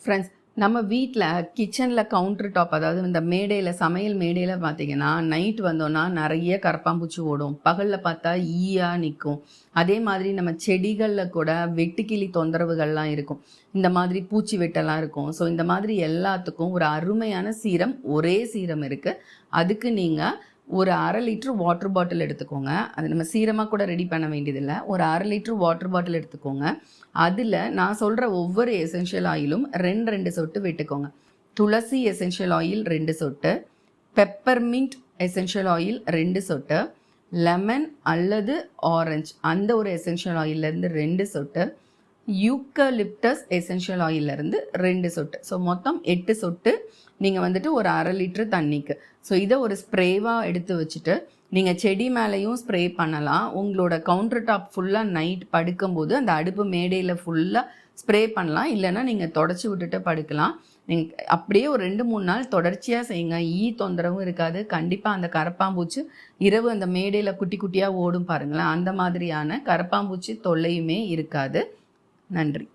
Friends நம்ம வீட்டில் கிச்சனில் கவுண்டர் டாப் அதாவது இந்த மேடையில் சமையல் மேடையில் பார்த்தீங்கன்னா நைட் வந்தோன்னா நிறைய கரப்பாம்பூச்சி ஓடும். பகலில் பார்த்தா ஈயா நிற்கும் அதே மாதிரி நம்ம செடிகளில் கூட வெட்டுக்கிளி தொந்தரவுகள்லாம் இருக்கும். இந்த மாதிரி பூச்சி வெட்டெல்லாம் இருக்கும். ஸோ இந்த மாதிரி எல்லாத்துக்கும் ஒரு அருமையான சீரம் ஒரே சீரம் இருக்குது அதுக்கு நீங்கள் ஒரு அரை லிட்ரு வாட்டர் பாட்டில் எடுத்துக்கோங்க. அது நம்ம சீரமாக கூட ரெடி பண்ண வேண்டியதில்லை. ஒரு அரை லிட்ரு வாட்டர் பாட்டில் எடுத்துக்கோங்க. அதில் நான் சொல்கிற ஒவ்வொரு எசென்ஷியல் ஆயிலும் ரெண்டு ரெண்டு சொட்டு விட்டுக்கோங்க. துளசி எசென்ஷியல் ஆயில் ரெண்டு சொட்டு பெப்பர்மின்ட் எசென்ஷியல் ஆயில் ரெண்டு சொட்டு லெமன் அல்லது ஆரஞ்சு அந்த ஒரு எசென்ஷியல் ஆயிலேருந்து ரெண்டு சொட்டு யூக்கலிப்டஸ் எசென்ஷியல் ஆயிலிருந்து ரெண்டு சொட்டு. ஸோ மொத்தம் எட்டு சொட்டு நீங்கள் வந்துட்டு ஒரு அரை லிட்ரு தண்ணிக்கு. ஸோ இதை ஒரு ஸ்ப்ரேவாக எடுத்து வச்சுட்டு நீங்கள் செடி மேலேயும் ஸ்ப்ரே பண்ணலாம். உங்களோட கவுண்டர் டாப் ஃபுல்லாக நைட் படுக்கும்போது அந்த அடுப்பு மேடையில் ஃபுல்லாக ஸ்ப்ரே பண்ணலாம். இல்லைன்னா நீங்கள் தொடச்சி விட்டுட்டு படுக்கலாம். நீங்கள் அப்படியே ஒரு ரெண்டு மூணு நாள் தொடர்ச்சியாக செய்யுங்க. ஈ தொந்தரவும் இருக்காது. கண்டிப்பாக அந்த கரப்பாம்பூச்சி இரவு அந்த மேடையில் குட்டி குட்டியாக ஓடும் பாருங்களேன். அந்த மாதிரியான கரப்பாம்பூச்சி தொல்லையுமே இருக்காது. நன்றி.